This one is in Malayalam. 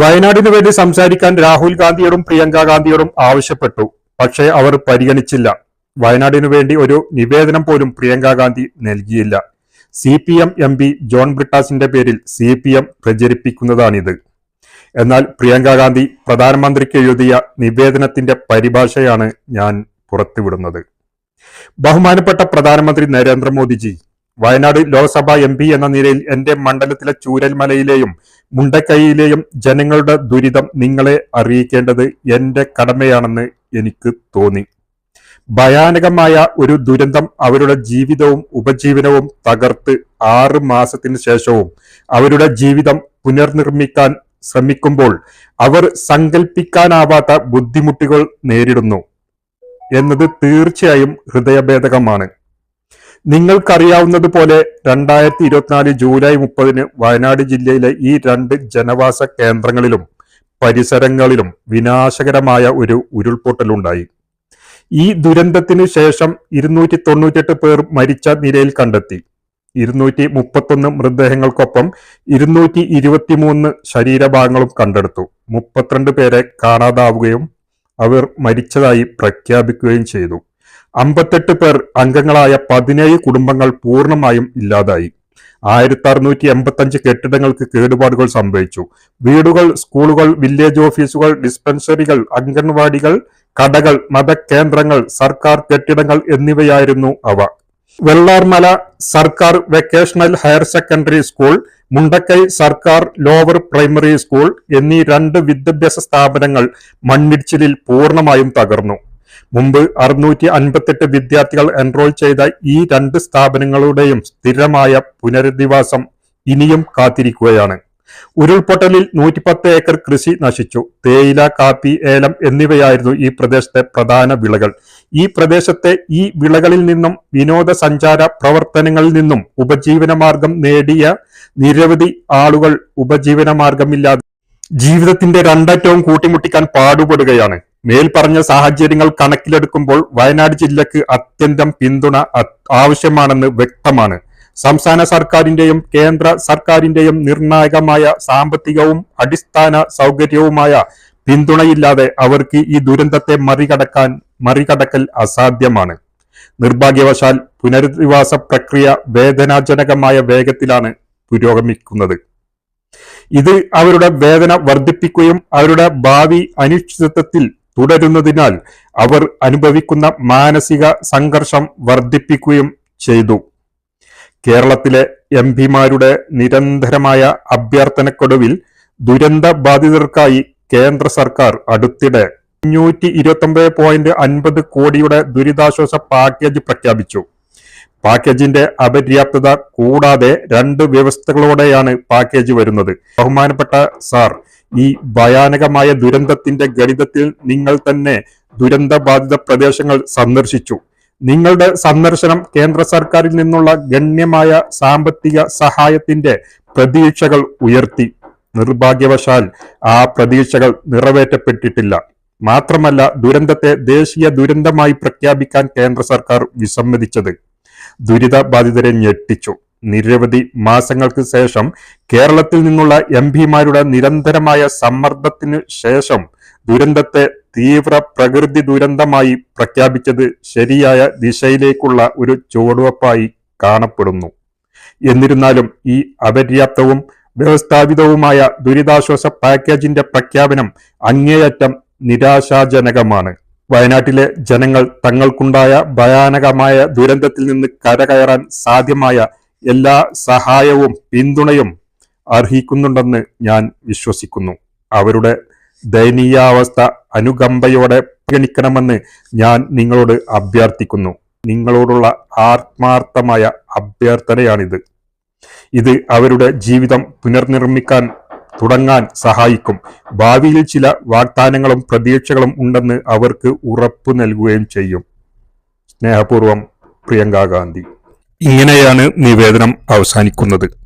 വയനാടിനു വേണ്ടി സംസാരിക്കാൻ രാഹുൽ ഗാന്ധിയോടും പ്രിയങ്ക ഗാന്ധിയോടും ആവശ്യപ്പെട്ടു. പക്ഷേ അവർ പരിഗണിച്ചില്ല. വയനാടിനു വേണ്ടി ഒരു നിവേദനം പോലും പ്രിയങ്ക ഗാന്ധി നൽകിയില്ല. C P M M P John ബ്രിട്ടാസിന്റെ പേരിൽ സി പി എം പ്രചരിപ്പിക്കുന്നതാണിത്. എന്നാൽ പ്രിയങ്ക ഗാന്ധി പ്രധാനമന്ത്രിക്ക് എഴുതിയ നിവേദനത്തിന്റെ പരിഭാഷയാണ് ഞാൻ പുറത്തുവിടുന്നത്. ബഹുമാനപ്പെട്ട പ്രധാനമന്ത്രി നരേന്ദ്രമോദിജി വയനാട് ലോക്സഭ എം പി എന്ന നിലയിൽ എന്റെ മണ്ഡലത്തിലെ ചൂരൽമലയിലെയും മുണ്ടക്കൈയിലെയും ജനങ്ങളുടെ ദുരിതം നിങ്ങളെ അറിയിക്കേണ്ടത് എന്റെ കടമയാണെന്ന് എനിക്ക് തോന്നി. ഭയാനകമായ ഒരു ദുരന്തം അവരുടെ ജീവിതവും ഉപജീവനവും തകർത്ത് ആറ് മാസത്തിന് ശേഷവും അവരുടെ ജീവിതം പുനർനിർമ്മിക്കാൻ ശ്രമിക്കുമ്പോൾ അവർ സങ്കല്പിക്കാനാവാത്ത ബുദ്ധിമുട്ടുകൾ നേരിടുന്നു. എന്നത് തീർച്ചയായും ഹൃദയഭേദകമാണ്. നിങ്ങൾക്കറിയാവുന്നതുപോലെ രണ്ടായിരത്തി ഇരുപത്തിനാല് ജൂലൈ മുപ്പതിന് വയനാട് ജില്ലയിലെ ഈ രണ്ട് ജനവാസ കേന്ദ്രങ്ങളിലും പരിസരങ്ങളിലും വിനാശകരമായ ഒരു ഉരുൾപൊട്ടലുണ്ടായി. ഈ ദുരന്തത്തിനു ശേഷം ഇരുന്നൂറ്റി തൊണ്ണൂറ്റെട്ട് പേർ മരിച്ച നിലയിൽ കണ്ടെത്തി. ഇരുന്നൂറ്റി മുപ്പത്തൊന്ന് മൃതദേഹങ്ങൾക്കൊപ്പം ഇരുന്നൂറ്റി ഇരുപത്തിമൂന്ന് ശരീരഭാഗങ്ങളും കണ്ടെടുത്തു. മുപ്പത്തിരണ്ട് പേരെ കാണാതാവുകയും അവർ മരിച്ചതായി പ്രഖ്യാപിക്കുകയും ചെയ്തു. അമ്പത്തെട്ട് പേർ അംഗങ്ങളായ പതിനേഴ് കുടുംബങ്ങൾ പൂർണമായും ഇല്ലാതായി. ആയിരത്തി അറുന്നൂറ്റി എൺപത്തി അഞ്ച് കെട്ടിടങ്ങൾക്ക് കേടുപാടുകൾ സംഭവിച്ചു. വീടുകൾ സ്കൂളുകൾ വില്ലേജ് ഓഫീസുകൾ ഡിസ്പെൻസറികൾ അംഗൻവാടികൾ കടകൾ മതകേന്ദ്രങ്ങൾ സർക്കാർ കെട്ടിടങ്ങൾ എന്നിവയായിരുന്നു അവ. വെള്ളാർമല സർക്കാർ vocational higher secondary school Mundakkai സർക്കാർ ലോവർ പ്രൈമറി സ്കൂൾ എന്നീ രണ്ട് വിദ്യാഭ്യാസ സ്ഥാപനങ്ങൾ മണ്ണിടിച്ചിലിൽ പൂർണമായും തകർന്നു. മുമ്പ് അറുന്നൂറ്റി അൻപത്തെട്ട് വിദ്യാർത്ഥികൾ എൻറോൾ ചെയ്ത ഈ രണ്ട് സ്ഥാപനങ്ങളുടെയും സ്ഥിരമായ പുനരധിവാസം ഇനിയും കാത്തിരിക്കുകയാണ്. ഉരുൾപൊട്ടലിൽ നൂറ്റിപ്പത്ത് ഏക്കർ കൃഷി നശിച്ചു. തേയില കാപ്പി ഏലം എന്നിവയായിരുന്നു ഈ പ്രദേശത്തെ പ്രധാന വിളകൾ. ഈ പ്രദേശത്തെ ഈ വിളകളിൽ നിന്നും വിനോദസഞ്ചാര പ്രവർത്തനങ്ങളിൽ നിന്നും ഉപജീവനമാർഗം നേടിയ നിരവധി ആളുകൾ ഉപജീവന മാർഗമില്ലാതെ ജീവിതത്തിന്റെ രണ്ടറ്റവും കൂട്ടിമുട്ടിക്കാൻ പാടുപെടുകയാണ്. മേൽപ്പറഞ്ഞ സാഹചര്യങ്ങൾ കണക്കിലെടുക്കുമ്പോൾ വയനാട് ജില്ലക്ക് അത്യന്തം പിന്തുണ ആവശ്യമാണെന്ന് വ്യക്തമാണ്. സംസ്ഥാന സർക്കാരിന്റെയും കേന്ദ്ര സർക്കാരിന്റെയും നിർണായകമായ സാമ്പത്തികവും അടിസ്ഥാന സൗകര്യവുമായ പിന്തുണയില്ലാതെ അവർക്ക് ഈ ദുരന്തത്തെ മറികടക്കാൻ മറികടക്കൽ അസാധ്യമാണ്. നിർഭാഗ്യവശാൽ പുനരധിവാസ പ്രക്രിയ വേദനാജനകമായ വേഗത്തിലാണ് പുരോഗമിക്കുന്നത്. ഇത് അവരുടെ വേദന വർദ്ധിപ്പിക്കുകയും അവരുടെ ഭാവി അനിശ്ചിതത്വത്തിൽ തുടരുന്നതിനാൽ അവർ അനുഭവിക്കുന്ന മാനസിക സംഘർഷം വർദ്ധിപ്പിക്കുകയും ചെയ്തു. കേരളത്തിലെ എം പിമാരുടെ നിരന്തരമായ അഭ്യർത്ഥനക്കൊടുവിൽ ദുരന്ത ബാധിതർക്കായി കേന്ദ്ര സർക്കാർ അടുത്തിടെ അഞ്ഞൂറ്റി ഇരുപത്തി ഒമ്പത് പോയിന്റ് അൻപത് കോടിയുടെ ദുരിതാശ്വാസ പാക്കേജ് പ്രഖ്യാപിച്ചു. പാക്കേജിന്റെ അപര്യാപ്തത കൂടാതെ രണ്ട് വ്യവസ്ഥകളോടെയാണ് പാക്കേജ് വരുന്നത്. ബഹുമാനപ്പെട്ട സാർ ഈ ഭയാനകമായ ദുരന്തത്തിന്റെ ഗണിതത്തിൽ നിങ്ങൾ തന്നെ ദുരന്ത ബാധിത പ്രദേശങ്ങൾ സന്ദർശിച്ചു. നിങ്ങളുടെ സന്ദർശനം കേന്ദ്ര സർക്കാരിൽ നിന്നുള്ള ഗണ്യമായ സാമ്പത്തിക സഹായത്തിന്റെ പ്രതീക്ഷകൾ ഉയർത്തി. നിർഭാഗ്യവശാൽ ആ പ്രതീക്ഷകൾ നിറവേറ്റപ്പെട്ടിട്ടില്ല. മാത്രമല്ല ദുരന്തത്തെ ദേശീയ ദുരന്തമായി പ്രഖ്യാപിക്കാൻ കേന്ദ്ര സർക്കാർ വിസമ്മതിച്ചത്. ദുരിത ബാധിതരെ ഞെട്ടിച്ചു. നിരവധി മാസങ്ങൾക്ക് ശേഷം കേരളത്തിൽ നിന്നുള്ള എം പിമാരുടെ നിരന്തരമായ സമ്മർദ്ദത്തിനു ശേഷം ദുരന്തത്തെ തീവ്ര പ്രകൃതി ദുരന്തമായി പ്രഖ്യാപിച്ചത് ശരിയായ ദിശയിലേക്കുള്ള ഒരു ചുവടുവപ്പായി കാണപ്പെടുന്നു. എന്നിരുന്നാലും ഈ അപര്യാപ്തവും വ്യവസ്ഥാപിതവുമായ ദുരിതാശ്വാസ പാക്കേജിന്റെ പ്രഖ്യാപനം അങ്ങേയറ്റം നിരാശാജനകമാണ്. വയനാട്ടിലെ ജനങ്ങൾ തങ്ങൾക്കുണ്ടായ ഭയാനകമായ ദുരന്തത്തിൽ നിന്ന് കരകയറാൻ സാധ്യമായ എല്ലാ സഹായവും പിന്തുണയും അർഹിക്കുന്നുണ്ടെന്ന് ഞാൻ വിശ്വസിക്കുന്നു. അവരുടെ ദയനീയാവസ്ഥ അനുകമ്പയോടെ പരിഗണിക്കണമെന്ന് ഞാൻ നിങ്ങളോട് അഭ്യർത്ഥിക്കുന്നു. നിങ്ങളോടുള്ള ആത്മാർത്ഥമായ അഭ്യർത്ഥനയാണിത്. ഇത് അവരുടെ ജീവിതം പുനർനിർമ്മിക്കാൻ തുടങ്ങാൻ സഹായിക്കും. ഭാവിയിൽ ചില വാഗ്ദാനങ്ങളും പ്രതീക്ഷകളും ഉണ്ടെന്ന് അവർക്ക് ഉറപ്പു നൽകുകയും ചെയ്യും. സ്നേഹപൂർവം പ്രിയങ്കാ ഗാന്ധി. ഇങ്ങനെയാണ് നിവേദനം അവസാനിക്കുന്നത്.